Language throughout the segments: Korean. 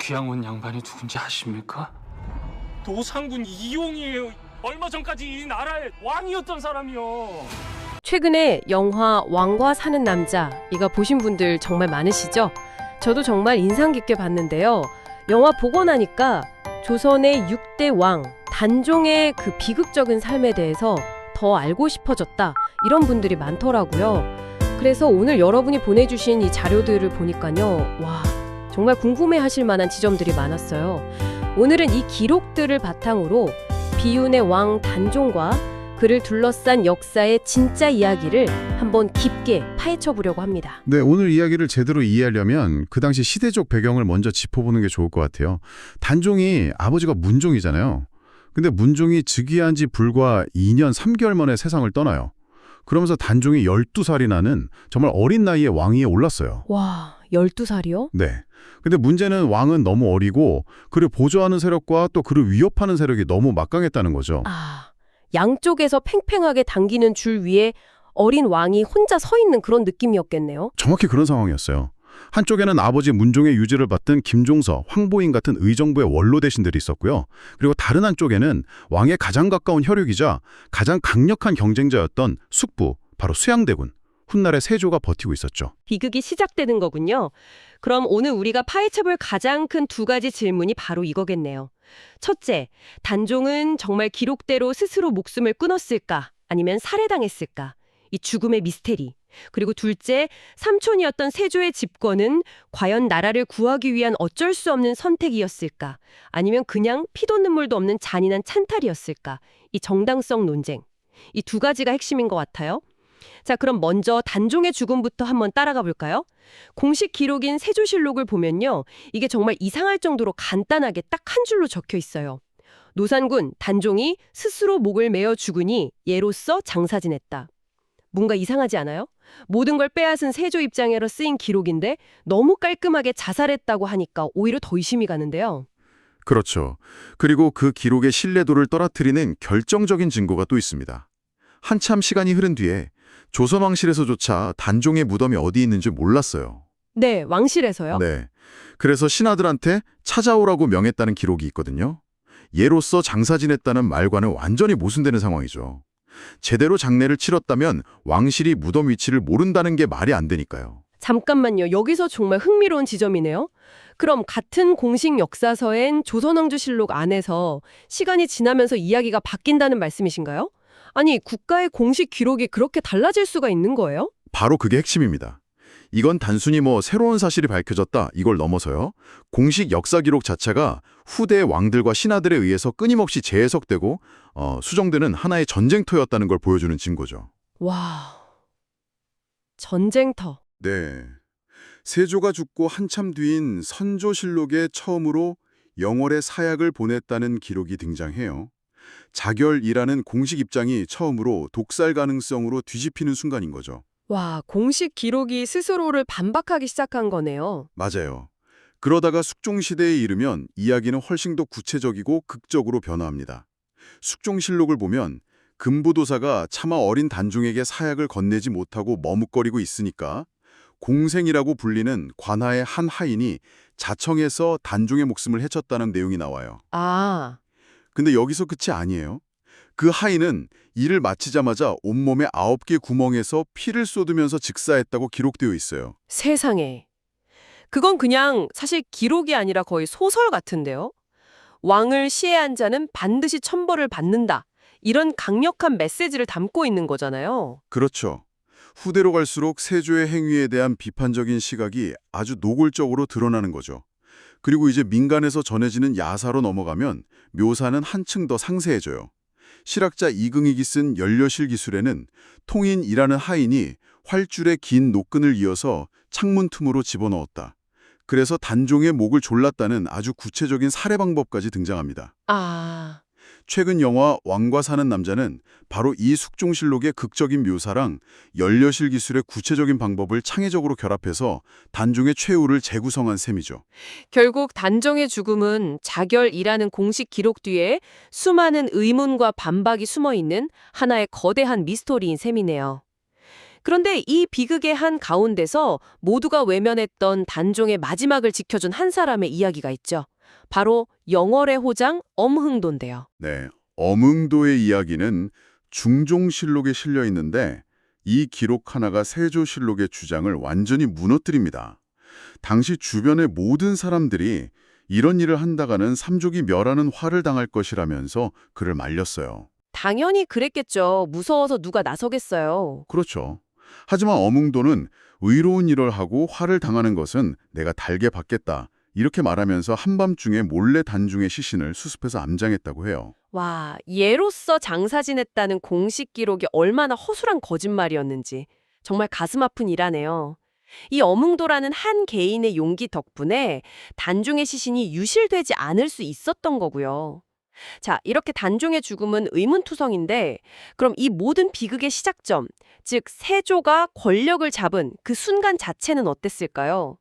귀양원 양반이 누군지 아십니까? 도상군 이용이에요. 얼마 전까지 이 나라의 왕이었던 사람이요. 최근에 영화 왕과 사는 남자 이거 보신 분들 정말 많으시죠? 저도 정말 인상 깊게 봤는데요. 영화 보고 나니까 조선의 6대 왕 단종의 그 비극적인 삶에 대해서 더 알고 싶어졌다 이런 분들이 많더라고요. 그래서 오늘 여러분이 보내주신 이 자료들을 보니까요. 와 정말 궁금해 하실 만한 지점들이 많았어요. 오늘은 이 기록들을 바탕으로 비운의 왕 단종과 그를 둘러싼 역사의 진짜 이야기를 한번 깊게 파헤쳐 보려고 합니다. 네, 오늘 이야기를 제대로 이해하려면 그 당시 시대적 배경을 먼저 짚어보는 게 좋을 것 같아요. 단종이 아버지가 문종이잖아요. 근데 문종이 즉위한 지 불과 2년 3개월 만에 세상을 떠나요. 그러면서 단종이 12살이 나는 정말 어린 나이에 왕위에 올랐어요. 와, 12살이요? 네. 근데 문제는 왕은 너무 어리고 그를 보조하는 세력과 또 그를 위협하는 세력이 너무 막강했다는 거죠. 아, 양쪽에서 팽팽하게 당기는 줄 위에 어린 왕이 혼자 서 있는 그런 느낌이었겠네요. 정확히 그런 상황이었어요. 한쪽에는 아버지 문종의 유지를 받던 김종서, 황보인 같은 의정부의 원로 대신들이 있었고요. 그리고 다른 한쪽에는 왕의 가장 가까운 혈육이자 가장 강력한 경쟁자였던 숙부, 바로 수양대군, 훗날의 세조가 버티고 있었죠. 비극이 시작되는 거군요. 그럼 오늘 우리가 파헤쳐볼 가장 큰 두 가지 질문이 바로 이거겠네요. 첫째, 단종은 정말 기록대로 스스로 목숨을 끊었을까? 아니면 살해당했을까? 이 죽음의 미스테리. 그리고 둘째, 삼촌이었던 세조의 집권은 과연 나라를 구하기 위한 어쩔 수 없는 선택이었을까? 아니면 그냥 피도 눈물도 없는 잔인한 찬탈이었을까? 이 정당성 논쟁. 이 두 가지가 핵심인 것 같아요. 자, 그럼 먼저 단종의 죽음부터 한번 따라가 볼까요? 공식 기록인 세조실록을 보면요. 이게 정말 이상할 정도로 간단하게 딱 한 줄로 적혀 있어요. 노산군 단종이 스스로 목을 메어 죽으니 예로써 장사 지냈다. 뭔가 이상하지 않아요? 모든 걸 빼앗은 세조 입장에서 쓰인 기록인데 너무 깔끔하게 자살했다고 하니까 오히려 더 의심이 가는데요. 그렇죠. 그리고 그 기록의 신뢰도를 떨어뜨리는 결정적인 증거가 또 있습니다. 한참 시간이 흐른 뒤에 조선 왕실에서조차 단종의 무덤이 어디 있는지 몰랐어요. 네, 왕실에서요. 네. 그래서 신하들한테 찾아오라고 명했다는 기록이 있거든요. 예로서 장사 지냈다는 말과는 완전히 모순되는 상황이죠. 제대로 장례를 치렀다면 왕실이 무덤 위치를 모른다는 게 말이 안 되니까요. 잠깐만요. 여기서 정말 흥미로운 지점이네요. 그럼 같은 공식 역사서엔 조선왕조실록 안에서 시간이 지나면서 이야기가 바뀐다는 말씀이신가요? 아니, 국가의 공식 기록이 그렇게 달라질 수가 있는 거예요? 바로 그게 핵심입니다. 이건 단순히 뭐 새로운 사실이 밝혀졌다 이걸 넘어서요. 공식 역사 기록 자체가 후대 왕들과 신하들에 의해서 끊임없이 재해석되고 어, 수정되는 하나의 전쟁터였다는 걸 보여주는 증거죠. 와. 전쟁터. 네. 세조가 죽고 한참 뒤인 선조실록에 처음으로 영월의 사약을 보냈다는 기록이 등장해요. 자결이라는 공식 입장이 처음으로 독살 가능성으로 뒤집히는 순간인 거죠. 와, 공식 기록이 스스로를 반박하기 시작한 거네요. 맞아요. 그러다가 숙종시대에 이르면 이야기는 훨씬 더 구체적이고 극적으로 변화합니다. 숙종실록을 보면 금부도사가 차마 어린 단종에게 사약을 건네지 못하고 머뭇거리고 있으니까 공생이라고 불리는 관하의 한 하인이 자청해서 단종의 목숨을 해쳤다는 내용이 나와요. 아, 근데 여기서 끝이 아니에요. 그 하인은 일을 마치자마자 온몸에 아홉 개 구멍에서 피를 쏟으면서 직사했다고 기록되어 있어요. 세상에. 그건 그냥 사실 기록이 아니라 거의 소설 같은데요. 왕을 시해한 자는 반드시 천벌을 받는다. 이런 강력한 메시지를 담고 있는 거잖아요. 그렇죠. 후대로 갈수록 세조의 행위에 대한 비판적인 시각이 아주 노골적으로 드러나는 거죠. 그리고 이제 민간에서 전해지는 야사로 넘어가면 묘사는 한층 더 상세해져요. 실학자 이긍익이 쓴 연려실 기술에는 통인이라는 하인이 활줄에 긴 노끈을 이어서 창문 틈으로 집어넣었다. 그래서 단종의 목을 졸랐다는 아주 구체적인 살해 방법까지 등장합니다. 아, 최근 영화 왕과 사는 남자는 바로 이 숙종실록의 극적인 묘사랑 연려실 기술의 구체적인 방법을 창의적으로 결합해서 단종의 최후를 재구성한 셈이죠. 결국 단종의 죽음은 자결이라는 공식 기록 뒤에 수많은 의문과 반박이 숨어 있는 하나의 거대한 미스터리인 셈이네요. 그런데 이 비극의 한 가운데서 모두가 외면했던 단종의 마지막을 지켜준 한 사람의 이야기가 있죠. 바로 영월의 호장 엄흥도인데요. 네, 엄응도의 이야기는 중종실록에 실려 있는데 이 기록 하나가 세조실록의 주장을 완전히 무너뜨립니다. 당시 주변의 모든 사람들이 이런 일을 한다가는 삼족이 멸하는 화를 당할 것이라면서 그를 말렸어요. 당연히 그랬겠죠. 무서워서 누가 나서겠어요. 그렇죠. 하지만 어몽도는 의로운 일을 하고 화를 당하는 것은 내가 달게 받겠다. 이렇게 말하면서 한밤중에 몰래 단중의 시신을 수습해서 암장했다고 해요. 와, 예로서 장사 지냈다는 공식 기록이 얼마나 허술한 거짓말이었는지 정말 가슴 아픈 일하네요. 이 어뭉도라는 한 개인의 용기 덕분에 단종의 시신이 유실되지 않을 수 있었던 거고요. 자, 이렇게 단종의 죽음은 의문투성인데 그럼 이 모든 비극의 시작점, 즉 세조가 권력을 잡은 그 순간 자체는 어땠을까요?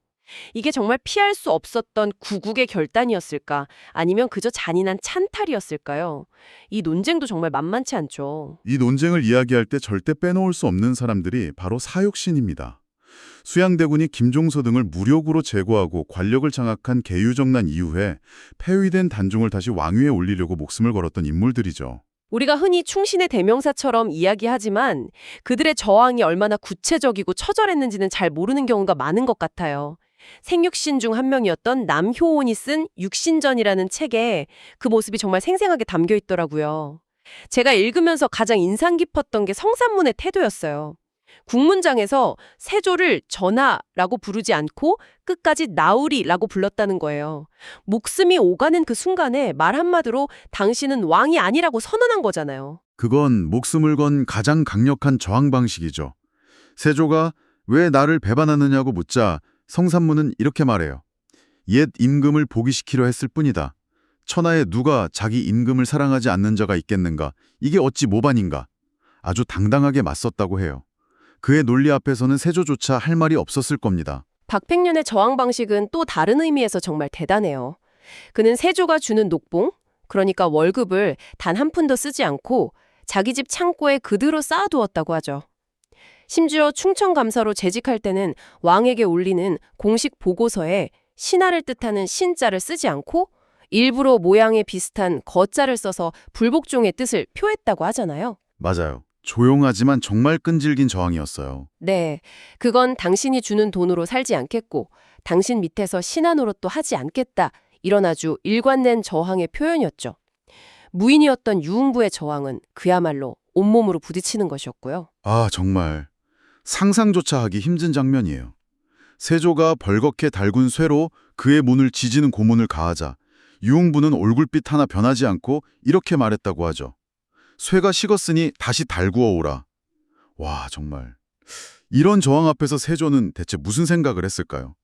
이게 정말 피할 수 없었던 구국의 결단이었을까? 아니면 그저 잔인한 찬탈이었을까요? 이 논쟁도 정말 만만치 않죠. 이 논쟁을 이야기할 때 절대 빼놓을 수 없는 사람들이 바로 사육신입니다. 수양대군이 김종서 등을 무력으로 제거하고 관력을 장악한 계유정난 이후에 폐위된 단종을 다시 왕위에 올리려고 목숨을 걸었던 인물들이죠. 우리가 흔히 충신의 대명사처럼 이야기하지만 그들의 저항이 얼마나 구체적이고 처절했는지는 잘 모르는 경우가 많은 것 같아요. 생육신 중 한 명이었던 남효온이 쓴 육신전이라는 책에 그 모습이 정말 생생하게 담겨 있더라고요. 제가 읽으면서 가장 인상 깊었던 게 성산문의 태도였어요. 국문장에서 세조를 전하라고 부르지 않고 끝까지 나우리라고 불렀다는 거예요. 목숨이 오가는 그 순간에 말 한마디로 당신은 왕이 아니라고 선언한 거잖아요. 그건 목숨을 건 가장 강력한 저항 방식이죠. 세조가 왜 나를 배반하느냐고 묻자 성산문은 이렇게 말해요. 옛 임금을 복위시키려 했을 뿐이다. 천하에 누가 자기 임금을 사랑하지 않는 자가 있겠는가? 이게 어찌 모반인가? 아주 당당하게 맞섰다고 해요. 그의 논리 앞에서는 세조조차 할 말이 없었을 겁니다. 박팽년의 저항 방식은 또 다른 의미에서 정말 대단해요. 그는 세조가 주는 녹봉, 그러니까 월급을 단 한 푼도 쓰지 않고 자기 집 창고에 그대로 쌓아두었다고 하죠. 심지어 충청감사로 재직할 때는 왕에게 올리는 공식 보고서에 신하를 뜻하는 신자를 쓰지 않고 일부러 모양에 비슷한 거자를 써서 불복종의 뜻을 표했다고 하잖아요. 맞아요. 조용하지만 정말 끈질긴 저항이었어요. 네, 그건 당신이 주는 돈으로 살지 않겠고 당신 밑에서 신하 노릇도 하지 않겠다. 이런 아주 일관된 저항의 표현이었죠. 무인이었던 유흥부의 저항은 그야말로 온몸으로 부딪히는 것이었고요. 아, 정말 상상조차 하기 힘든 장면이에요. 세조가 벌겋게 달군 쇠로 그의 문을 지지는 고문을 가하자 유흥부는 얼굴빛 하나 변하지 않고 이렇게 말했다고 하죠. 쇠가 식었으니 다시 달구어 오라. 와, 정말. 이런 저항 앞에서 세조는 대체 무슨 생각을 했을까요?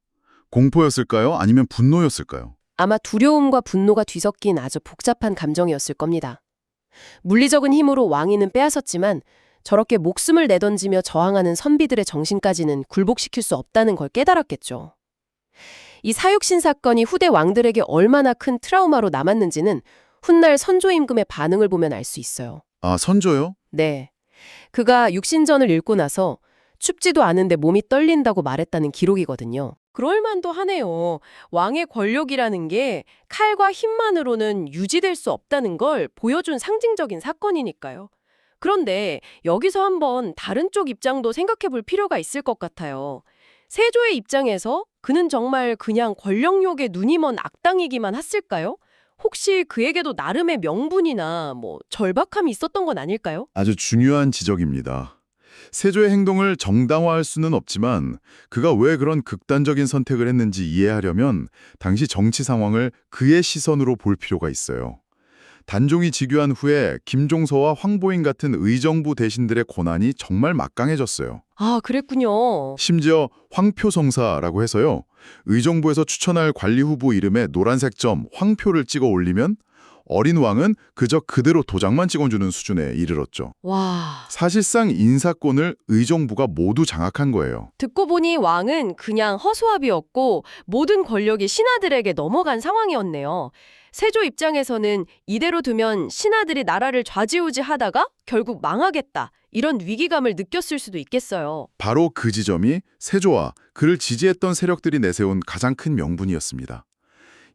공포였을까요? 아니면 분노였을까요? 아마 두려움과 분노가 뒤섞인 아주 복잡한 감정이었을 겁니다. 물리적인 힘으로 왕위는 빼앗았지만 저렇게 목숨을 내던지며 저항하는 선비들의 정신까지는 굴복시킬 수 없다는 걸 깨달았겠죠. 이 사육신 사건이 후대 왕들에게 얼마나 큰 트라우마로 남았는지는 훗날 선조 임금의 반응을 보면 알 수 있어요. 아, 선조요? 네. 그가 육신전을 읽고 나서 춥지도 않은데 몸이 떨린다고 말했다는 기록이거든요. 그럴 만도 하네요. 왕의 권력이라는 게 칼과 힘만으로는 유지될 수 없다는 걸 보여준 상징적인 사건이니까요. 그런데 여기서 한번 다른 쪽 입장도 생각해 볼 필요가 있을 것 같아요. 세조의 입장에서 그는 정말 그냥 권력욕에 눈이 먼 악당이기만 했을까요? 혹시 그에게도 나름의 명분이나 뭐 절박함이 있었던 건 아닐까요? 아주 중요한 지적입니다. 세조의 행동을 정당화할 수는 없지만 그가 왜 그런 극단적인 선택을 했는지 이해하려면 당시 정치 상황을 그의 시선으로 볼 필요가 있어요. 단종이 즉위한 후에 김종서와 황보인 같은 의정부 대신들의 고난이 정말 막강해졌어요. 아, 그랬군요. 심지어 황표성사라고 해서요. 의정부에서 추천할 관리 후보 이름에 노란색 점 황표를 찍어 올리면 어린 왕은 그저 그대로 도장만 찍어주는 수준에 이르렀죠. 와, 사실상 인사권을 의정부가 모두 장악한 거예요. 듣고 보니 왕은 그냥 허수아비였고 모든 권력이 신하들에게 넘어간 상황이었네요. 세조 입장에서는 이대로 두면 신하들이 나라를 좌지우지하다가 결국 망하겠다. 이런 위기감을 느꼈을 수도 있겠어요. 바로 그 지점이 세조와 그를 지지했던 세력들이 내세운 가장 큰 명분이었습니다.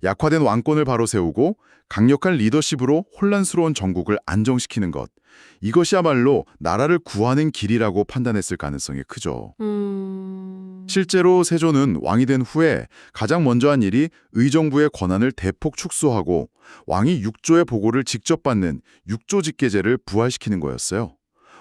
약화된 왕권을 바로 세우고 강력한 리더십으로 혼란스러운 전국을 안정시키는 것. 이것이야말로 나라를 구하는 길이라고 판단했을 가능성이 크죠. 음... 실제로 세조는 왕이 된 후에 가장 먼저 한 일이 의정부의 권한을 대폭 축소하고 왕이 육조의 보고를 직접 받는 육조 직계제를 부활시키는 거였어요.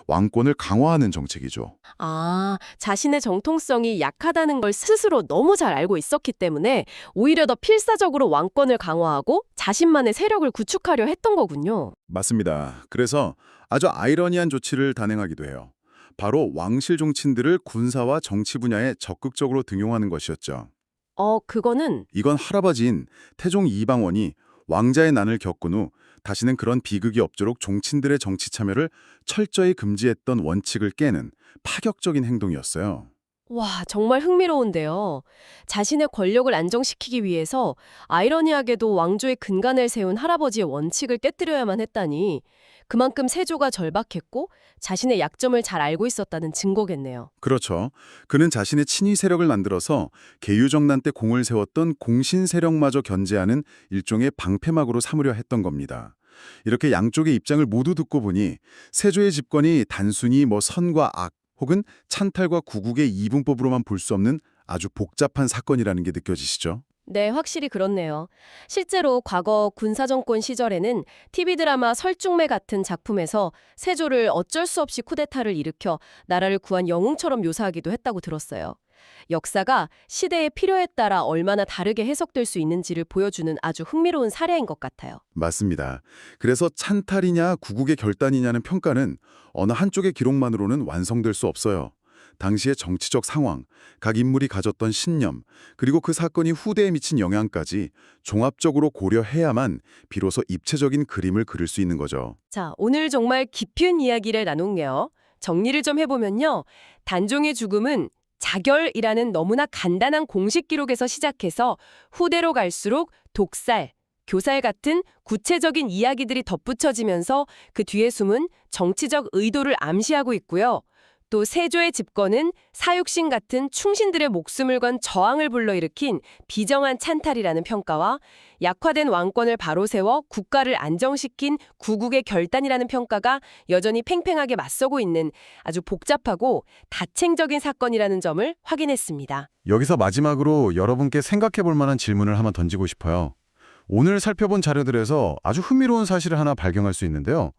왕권을 강화하는 정책이죠. 아, 자신의 정통성이 약하다는 걸 스스로 너무 잘 알고 있었기 때문에 오히려 더 필사적으로 왕권을 강화하고 자신만의 세력을 구축하려 했던 거군요. 맞습니다. 그래서 아주 아이러니한 조치를 단행하기도 해요. 바로 왕실 종친들을 군사와 정치 분야에 적극적으로 등용하는 것이었죠. 어, 그거는 이건 할아버지인 태종 이방원이 왕자의 난을 겪은 후 다시는 그런 비극이 없도록 종친들의 정치 참여를 철저히 금지했던 원칙을 깨는 파격적인 행동이었어요. 와, 정말 흥미로운데요. 자신의 권력을 안정시키기 위해서 아이러니하게도 왕조의 근간을 세운 할아버지의 원칙을 깨뜨려야만 했다니 그만큼 세조가 절박했고 자신의 약점을 잘 알고 있었다는 증거겠네요. 그렇죠. 그는 자신의 친위 세력을 만들어서 개유정난 때 공을 세웠던 공신 세력마저 견제하는 일종의 방패막으로 삼으려 했던 겁니다. 이렇게 양쪽의 입장을 모두 듣고 보니 세조의 집권이 단순히 뭐 선과 악 혹은 찬탈과 구국의 이분법으로만 볼 수 없는 아주 복잡한 사건이라는 게 느껴지시죠? 네, 확실히 그렇네요. 실제로 과거 군사정권 시절에는 TV 드라마 설중매 같은 작품에서 세조를 어쩔 수 없이 쿠데타를 일으켜 나라를 구한 영웅처럼 묘사하기도 했다고 들었어요. 역사가 시대의 필요에 따라 얼마나 다르게 해석될 수 있는지를 보여주는 아주 흥미로운 사례인 것 같아요. 맞습니다. 그래서 찬탈이냐 구국의 결단이냐는 평가는 어느 한쪽의 기록만으로는 완성될 수 없어요. 당시의 정치적 상황, 각 인물이 가졌던 신념, 그리고 그 사건이 후대에 미친 영향까지 종합적으로 고려해야만 비로소 입체적인 그림을 그릴 수 있는 거죠. 자, 오늘 정말 깊은 이야기를 나눴네요. 정리를 좀 해보면요. 단종의 죽음은 자결이라는 너무나 간단한 공식 기록에서 시작해서 후대로 갈수록 독살, 교살 같은 구체적인 이야기들이 덧붙여지면서 그 뒤에 숨은 정치적 의도를 암시하고 있고요. 또 세조의 집권은 사육신 같은 충신들의 목숨을 건 저항을 불러일으킨 비정한 찬탈이라는 평가와 약화된 왕권을 바로 세워 국가를 안정시킨 구국의 결단이라는 평가가 여전히 팽팽하게 맞서고 있는 아주 복잡하고 다층적인 사건이라는 점을 확인했습니다. 여기서 마지막으로 여러분께 생각해 볼 만한 질문을 한번 던지고 싶어요. 오늘 살펴본 자료들에서 아주 흥미로운 사실을 하나 발견할 수 있는데요.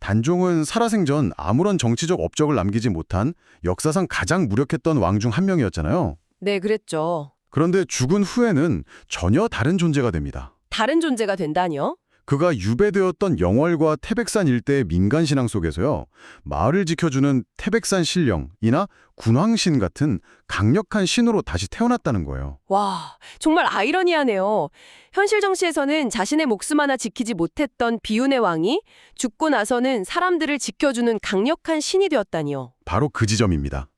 단종은 살아생전 아무런 정치적 업적을 남기지 못한 역사상 가장 무력했던 왕 중 한 명이었잖아요. 네, 그랬죠. 그런데 죽은 후에는 전혀 다른 존재가 됩니다. 다른 존재가 된다니요? 그가 유배되었던 영월과 태백산 일대의 민간 신앙 속에서요. 마을을 지켜주는 태백산 신령이나 군왕신 같은 강력한 신으로 다시 태어났다는 거예요. 와, 정말 아이러니하네요. 현실 정치에서는 자신의 목숨 하나 지키지 못했던 비운의 왕이 죽고 나서는 사람들을 지켜주는 강력한 신이 되었다니요. 바로 그 지점입니다.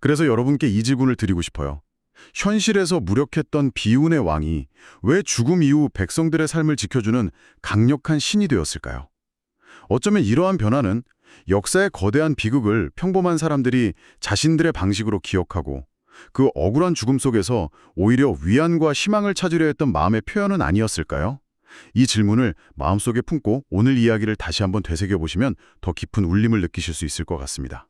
그래서 여러분께 이 질문을 드리고 싶어요. 현실에서 무력했던 비운의 왕이 왜 죽음 이후 백성들의 삶을 지켜주는 강력한 신이 되었을까요? 어쩌면 이러한 변화는 역사의 거대한 비극을 평범한 사람들이 자신들의 방식으로 기억하고 그 억울한 죽음 속에서 오히려 위안과 희망을 찾으려 했던 마음의 표현은 아니었을까요? 이 질문을 마음속에 품고 오늘 이야기를 다시 한번 되새겨보시면 더 깊은 울림을 느끼실 수 있을 것 같습니다.